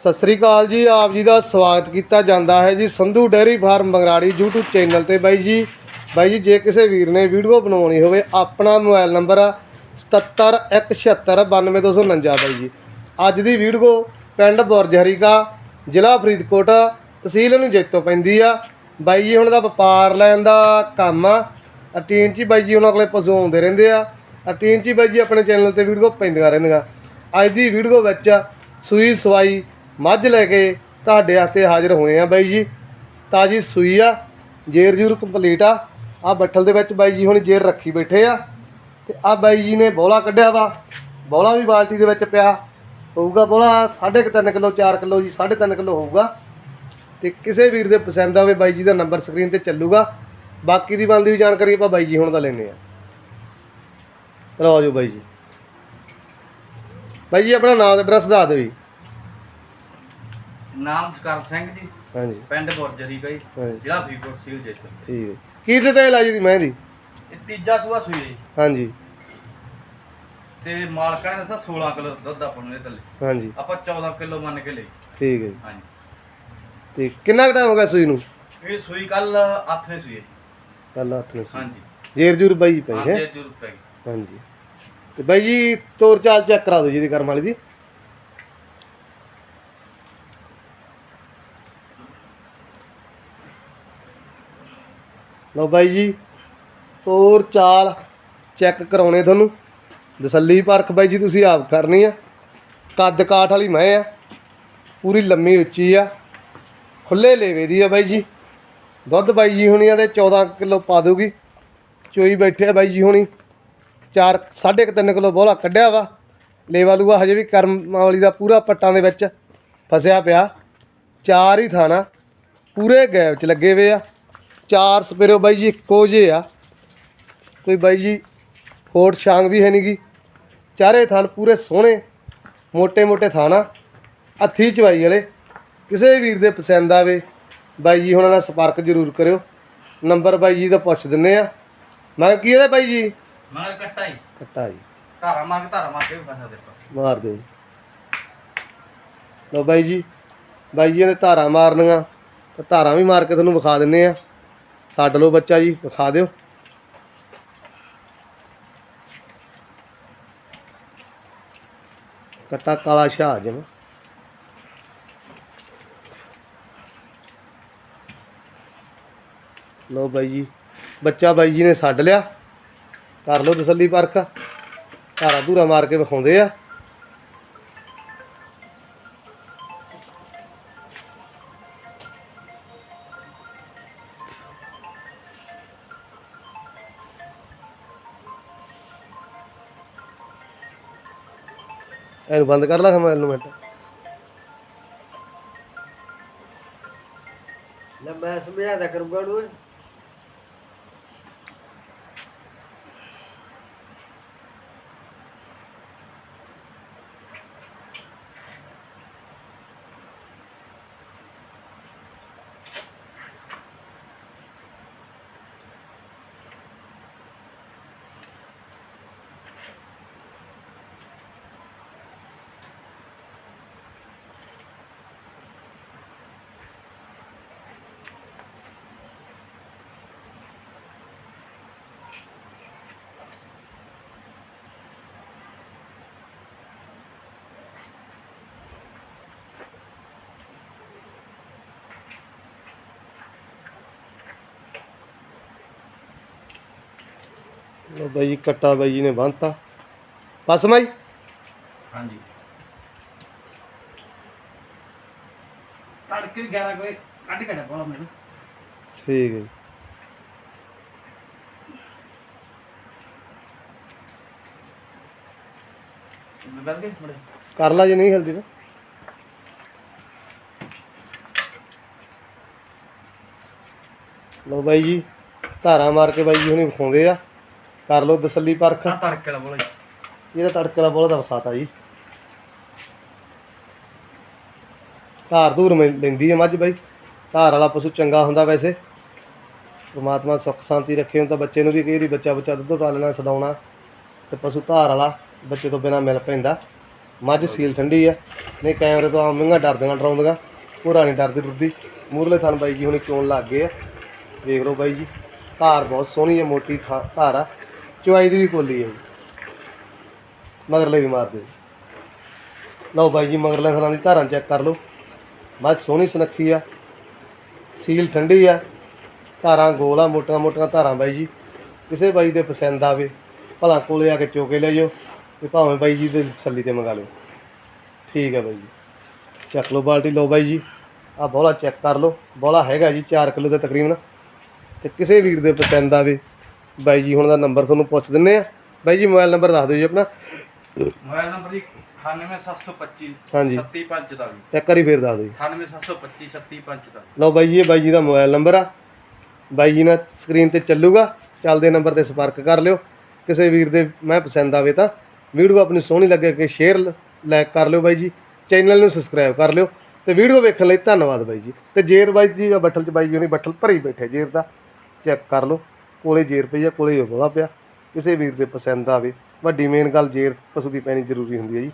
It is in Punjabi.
ਸਤਿ ਸ੍ਰੀ ਅਕਾਲ ਜੀ, ਆਪ ਜੀ ਦਾ ਸਵਾਗਤ ਕੀਤਾ ਜਾਂਦਾ ਹੈ ਜੀ Sandhu dairy farm Bangrari YouTube channel ਤੇ ਬਾਈ ਜੀ। ਬਾਈ ਜੀ, ਜੇ ਕਿਸੇ ਵੀਰ ਨੇ ਵੀਡੀਓ ਬਣਾਉਣੀ ਹੋਵੇ, ਆਪਣਾ ਮੋਬਾਈਲ ਨੰਬਰ ਆ 7717792249 ਬਾਈ ਜੀ। ਅੱਜ ਦੀ ਵੀਡੀਓ ਪਿੰਡ ਬੁਰਜਹਰੀਕਾ ਜ਼ਿਲ੍ਹਾ ਫਰੀਦਕੋਟ, ਤਹਿਸੀਲ ਨੂੰ ਜੈਤੋ ਪੈਂਦੀ ਆ। ਬਾਈ ਜੀ, ਹੁਣ ਦਾ ਵਪਾਰ ਲੈਣ ਦਾ ਕੰਮ ਆ। ਅਟੀਨ ਚ ਬਾਈ ਜੀ ਉਹਨਾਂ ਕੋਲੇ ਪਸ਼ੂ ਆਉਂਦੇ ਰਹਿੰਦੇ ਆ। ਅਟੀਨ ਚ ਬਾਈ ਜੀ ਆਪਣੇ ਚੈਨਲ ਤੇ ਵੀਡੀਓ ਪੈਂਦੀਆਂ ਰਹਿੰਦੀਆਂ। ਅੱਜ ਦੀ ਵੀਡੀਓ ਵਿੱਚ ਸੂਈ ਸਵਾਈ ਮੱਝ ਲੈ ਕੇ ਤੁਹਾਡੇ ਹੱਥੇ ਹਾਜ਼ਰ ਹੋਏ ਆ ਬਾਈ ਜੀ। ਤਾਜੀ ਸੂਈ ਆ, ਜੇਰ ਜੂਰ ਕੰਪਲੀਟ ਆ। ਆ ਬੱਠਲ ਦੇ ਵਿੱਚ ਬਾਈ ਜੀ ਹੁਣ ਜੇਰ ਰੱਖੀ ਬੈਠੇ ਆ। ਤੇ ਆ ਬਾਈ ਜੀ ਨੇ ਬੋਲਾ ਕੱਢਿਆ ਵਾ। ਬੋਲਾ ਵੀ ਬਾਲਟੀ ਦੇ ਵਿੱਚ ਪਿਆ। ਹੋਊਗਾ ਬੋਲਾ 3.5 ਕਿਲੋ 4 ਕਿਲੋ ਜੀ 3.5 ਕਿਲੋ ਹੋਊਗਾ। ਤੇ ਕਿਸੇ ਵੀਰ ਦੇ ਪਸੰਦ ਆਵੇ ਬਾਈ ਜੀ ਦਾ ਨੰਬਰ ਸਕਰੀਨ ਤੇ ਚੱਲੂਗਾ। ਬਾਕੀ ਦੀ ਬਣਦੀ ਵੀ ਜਾਣਕਾਰੀ ਆਪਾਂ ਬਾਈ ਜੀ ਹੁਣ ਦਾ ਲੈਨੇ ਆ। ਚਲੋ ਆਜੋ ਬਾਈ ਜੀ। ਬਾਈ ਜੀ, ਆਪਣਾ ਨਾਮ ਤੇ ਐਡਰੈਸ ਦੱਸ ਦਿਓ ਜੀ। ਨਾਮ ਸਕਰਮ ਸਿੰਘ ਜੀ। ਹਾਂਜੀ। ਪਿੰਡ ਬੁਰਜਰੀ ਗਈ ਹਾਂਜੀ। ਜ਼ਿਲ੍ਹਾ ਫਰੀਦਕੋਟ ਸੀ ਜੇਤੋ। ਠੀਕ ਹੈ। ਕੀ ਡਿਟੇਲ ਆ ਜੀ ਦੀ ਮੈਂ ਦੀ ਇਹ ਤੀਜਾ ਸੂਆ ਸੂਈ ਹੈ ਜੀ। ਹਾਂਜੀ। ਤੇ ਮਾਲਕਾਂ ਨੇ ਦੱਸਿਆ 16 ਕਿਲੋ ਦੁੱਧ ਆਪਾਂ ਨੂੰ ਇਹ ਥੱਲੇ। ਹਾਂਜੀ। ਆਪਾਂ 14 ਕਿਲੋ ਮੰਨ ਕੇ ਲਈ। ਠੀਕ ਹੈ ਜੀ। ਹਾਂਜੀ। ਤੇ ਕਿੰਨਾ ਕੁ ਟਾਈਮ ਹੋ ਗਿਆ ਸੂਈ ਨੂੰ? ਇਹ ਸੂਈ ਕੱਲ ਆਥਰੇ ਸੂਈ ਹੈ ਜੀ। ਕੱਲ ਹੱਥ ਨੇ ਸੂਈ। ਹਾਂਜੀ। ਜੇਰ ਜੂਰ ਬਾਈ ਪਈ ਹਾਂ। ਪੈ ਗਈ ਹਾਂਜੀ। ਤੇ ਬਾਈ ਜੀ ਤੋਰ ਚਾਲ ਚੈੱਕ ਕਰਾ ਦਿਓ ਜੀ ਦੀ ਕਰਮ ਵਾਲੀ ਦੀ। ਲਓ ਬਾਈ ਜੀ ਤੋਰ ਚਾਲ ਚੈੱਕ ਕਰਾਉਣੇ ਤੁਹਾਨੂੰ। ਦਸੱਲੀ ਪਰਖ ਬਾਈ ਜੀ, ਤੁਸੀਂ ਆਪ ਕਰਨੀ ਆ। ਕੱਦ ਕਾਠ ਵਾਲੀ ਮੈਂ ਆ। ਪੂਰੀ ਲੰਮੀ ਉੱਚੀ ਆ। ਖੁੱਲੇ ਲੇਵੇ ਦੀ ਆ ਬਾਈ ਜੀ। ਦੁੱਧ ਬਾਈ ਜੀ ਹੁਣੀਆਂ ਦੇ 14 ਕਿਲੋ ਪਾ ਦੂਗੀ ਚੋਈ ਬੈਠੇ ਆ ਬਾਈ ਜੀ ਹੁਣੀ। 4 3.5 ਕਿਲੋ ਬੋਲਾ ਕੱਢਿਆ ਵਾ। ਲੇਵਾ ਲੂਆ ਹਜੇ ਵੀ ਕਰਮ ਵਾਲੀ ਦਾ ਪੂਰਾ ਪੱਟਾਂ ਦੇ ਵਿੱਚ ਫਸਿਆ ਪਿਆ। ਚਾਰ ਹੀ ਥਾਣਾ। ਪੂਰੇ ਗੈਪ ਚ ਲੱਗੇ ਹੋਏ ਆ। ਚਾਰ ਸਪੇਰੋ ਬਾਈ ਜੀ ਇੱਕੋ ਜੇ ਆ। ਕੋਈ ਬਾਈ ਜੀ ਹੋੜ ਛਾਂਗ ਵੀ ਹੈ ਨਹੀਂਗੀ ਚਾਰੇ ਥਾਂ ਪੂਰੇ ਸੋਹਣੇ ਮੋٹے-ਮੋٹے ਥਾਣਾ ਹੱਥੀ ਚਵਾਈ ਵਾਲੇ। ਕਿਸੇ ਵੀਰ ਦੇ ਪਸੰਦ ਆਵੇ ਬਾਈ ਜੀ ਹੁਣਾਂ ਨਾਲ ਸੰਪਰਕ ਜ਼ਰੂਰ ਕਰਿਓ। ਨੰਬਰ ਬਾਈ ਜੀ ਦਾ ਪੁੱਛ ਦਿੰਨੇ ਆ। ਮੈਂ ਕੀ ਇਹਦਾ ਬਾਈ ਜੀ? ਮਾਰ ਕੱਟਾਈ ਕਟਾਈ ਧਾਰਾ ਮਾਰ ਧਾਰਾ ਮਾਰ ਕੇ ਬਣਾ ਦੇ ਮਾਰ ਦਿਓ ਜੀ। ਬਾਈ ਜੀ ਬਾਈ ਜੀ ਨੇ ਧਾਰਾ ਮਾਰਨੀਆਂ ਤਾਂ ਧਾਰਾ ਵੀ ਮਾਰ ਕੇ ਤੁਹਾਨੂੰ ਵਿਖਾ ਦਿੰਨੇ ਆ। ਛੱਡ ਲਓ ਬੱਚਾ ਜੀ, ਵਿਖਾ ਦਿਓ। ਕੱਟਾ ਕਾਲਾ ਸ਼ਾਹ ਜਮ ਲਓ ਬਾਈ ਜੀ, ਬੱਚਾ ਬਾਈ ਜੀ ਨੇ ਛੱਡ ਲਿਆ। ਕਰ ਲਓ ਤਸੱਲੀ ਪਰਖ। ਧਾਰਾ ਧੂਰਾ ਮਾਰ ਕੇ ਵਿਖਾਉਂਦੇ ਆ। ਇਹਨੂੰ ਬੰਦ ਕਰ ਲਾ ਖਮੈਲ ਨੂੰ ਮਿੰਟ। ਲੈ ਮੈਂ ਸਮਝਾਦਾ ਕਰੂੰਗਾ ਉਹਨੂੰ। ਲਓ ਬਾਈ ਜੀ ਕੱਟਾ ਬਾਈ ਜੀ ਨੇ ਬੰਨਤਾ। ਬਸ ਮਾਈ। ਹਾਂਜੀ। ਤੜਕੇ 11 ਕੋਈ ਕੱਢ ਕੇ ਡੱਬਾ ਮੈਨੂੰ ਠੀਕ ਹੈ ਜੀ। ਮੈਂ ਬੈਠ ਕਰ ਲਾ ਜੇ ਨਹੀਂ ਹਿਲਦੀ ਤਾਂ। ਲਓ ਬਾਈ ਜੀ ਧਾਰਾਂ ਮਾਰ ਕੇ ਬਾਈ ਜੀ ਹੁਣੇ ਵਿਖਾਉਂਦੇ ਆ। ਕਰ ਲਓ ਤਸੱਲੀ ਪਰਖ। ਆ ਤੜਕੇ ਲਾ ਬੋਲਾ ਇਹਦਾ ਤੜਕੇ ਦਾ ਬੋਲਾ ਦਾ ਵਿਖਾਤਾ ਜੀ। ਧਾਰ ਧੂਰ ਮੈਂ ਲੈਂਦੀ ਹੈ ਮੱਝ ਬਾਈ। ਧਾਰ ਵਾਲਾ ਪਸ਼ੂ ਚੰਗਾ ਹੁੰਦਾ ਵੈਸੇ। ਪ੍ਰਮਾਤਮਾ ਸੁੱਖ ਸ਼ਾਂਤੀ ਰੱਖੇ ਹੁਣ ਤਾਂ ਬੱਚੇ ਨੂੰ ਵੀ ਕਈ ਵਾਰੀ ਬੱਚਾ ਬੱਚਾ ਦੁੱਧ ਪਾਲਣਾ ਸਦਾਉਣਾ। ਤੇ ਪਸ਼ੂ ਧਾਰ ਵਾਲਾ ਬੱਚੇ ਤੋਂ ਬਿਨਾ ਮਿਲ ਪੈਂਦਾ। ਮੱਝ ਸੀਲ ਠੰਡੀ ਆ। ਨਹੀਂ ਕੈਮਰੇ ਤੋਂ ਮਹਿੰਗਾ ਡਰਦੀਆਂ ਡਰਾਉਂਦੀਆਂ। ਪੂਰਾ ਨਹੀਂ ਡਰਦੀ ਡਰਦੀ। ਮੂਰਲੇ ਥਣ ਬਾਈ ਜੀ ਹੁਣੀ ਚੋਣ ਲੱਗ ਗਏ ਆ। ਦੇਖ ਲਓ ਬਾਈ ਜੀ। ਧਾਰ ਬਹੁਤ ਸੋਹਣੀ ਹੈ ਮੋਟੀ ਧਾਰ ਆ। ਚੁਆਈ ਦੀ ਵੀ ਕੋਲੀ ਹੈ ਜੀ। ਮਗਰਲੇ ਵੀ ਮਾਰਦੇ ਜੀ। ਲਓ ਬਾਈ ਜੀ, ਮਗਰਲੇ ਥਣਾਂ ਦੀ ਧਾਰਾਂ ਚੈੱਕ ਕਰ ਲਓ। ਬਸ ਸੋਹਣੀ ਸੁਨੱਖੀ ਆ। ਸੀਲ ਠੰਡੀ ਆ। ਧਾਰਾਂ ਗੋਲ ਆ, ਮੋਟੀਆਂ ਮੋਟੀਆਂ ਧਾਰਾਂ ਬਾਈ ਜੀ। ਕਿਸੇ ਬਾਈ ਦੇ ਪਸੰਦ ਆਵੇ, ਭਲਾ ਕੋਲੇ ਆ ਕੇ ਚੋਕੇ ਲੈ ਜਾਓ ਤੇ ਭਾਵੇਂ ਬਾਈ ਜੀ ਦੇ ਸੱਲੀ ਤੇ ਮੰਗਾ ਲਓ। ਠੀਕ ਹੈ ਬਾਈ ਜੀ। ਚੱਕ ਲਓ ਬਾਲਟੀ। ਲਓ ਬਾਈ ਜੀ ਆ ਬੋਲਾ ਚੈੱਕ ਕਰ ਲਓ। ਬੋਲਾ ਹੈਗਾ ਜੀ 4 ਕਿਲੋ ਦਾ ਤਕਰੀਬਨ। ਤੇ ਕਿਸੇ ਵੀਰ ਦੇ ਪਸੰਦ ਆਵੇ ਬਾਈ ਜੀ ਹੁਣ ਦਾ ਨੰਬਰ ਤੁਹਾਨੂੰ ਪੁੱਛ ਦਿੰਨੇ ਆ। ਬਾਈ ਜੀ ਮੋਬਾਈਲ ਨੰਬਰ ਦੱਸ ਦਿਓ ਜੀ ਆਪਣਾ। ਮੋਬਾਈਲ ਨੰਬਰ ਜੀ 98725 ਹਾਂਜੀ। 35 ਦਾ ਵੀ ਇੱਕ ਵਾਰੀ ਫੇਰ ਦੱਸ ਦਿਓ ਜੀ। 98725 35 ਦਾ ਲਓ ਬਾਈ ਜੀ ਇਹ ਬਾਈ ਜੀ ਦਾ ਮੋਬਾਈਲ ਨੰਬਰ ਆ। ਬਾਈ ਜੀ ਨਾਲ ਸਕਰੀਨ ਤੇ ਚੱਲੂਗਾ। ਚੱਲਦੇ ਨੰਬਰ ਤੇ ਸੰਪਰਕ ਕਰ ਲਿਓ। ਕਿਸੇ ਵੀਰ ਦੇ ਮੈਂ ਪਸੰਦ ਆਵੇ ਤਾਂ ਵੀਡੀਓ ਆਪਣੀ ਸੋਹਣੀ ਲੱਗੇ ਕਿ ਸ਼ੇਅਰ ਲਾਈਕ ਕਰ ਲਿਓ ਬਾਈ ਜੀ। ਚੈਨਲ ਨੂੰ ਸਬਸਕ੍ਰਾਈਬ ਕਰ ਲਿਓ। ਤੇ ਵੀਡੀਓ ਵੇਖਣ ਲਈ ਧੰਨਵਾਦ ਬਾਈ ਜੀ। ਤੇ ਜੇਰ ਬਾਈ ਜੀ ਬੱਠਲ ਚ ਬਾਈ ਜੀ ਉਹਨੇ ਬੱਠਲ ਭਰੀ ਬੈਠੇ ਜੇਰ ਦਾ। ਚੈੱਕ ਕਰ ਲਓ। ਕੋਲੇ ਜੇਰ ਪਈ ਆ, ਕੋਲੇ ਉਹਦਾ ਪਿਆ। ਕਿਸੇ ਵੀਰ ਦੇ ਪਸੰਦ ਆਵੇ। ਵੱਡੀ ਮੇਨ ਗੱਲ ਜੇਰ ਪਸ਼ੂ ਦੀ ਪੈਣੀ ਜ਼ਰੂਰੀ ਹੁੰਦੀ ਹੈ ਜੀ।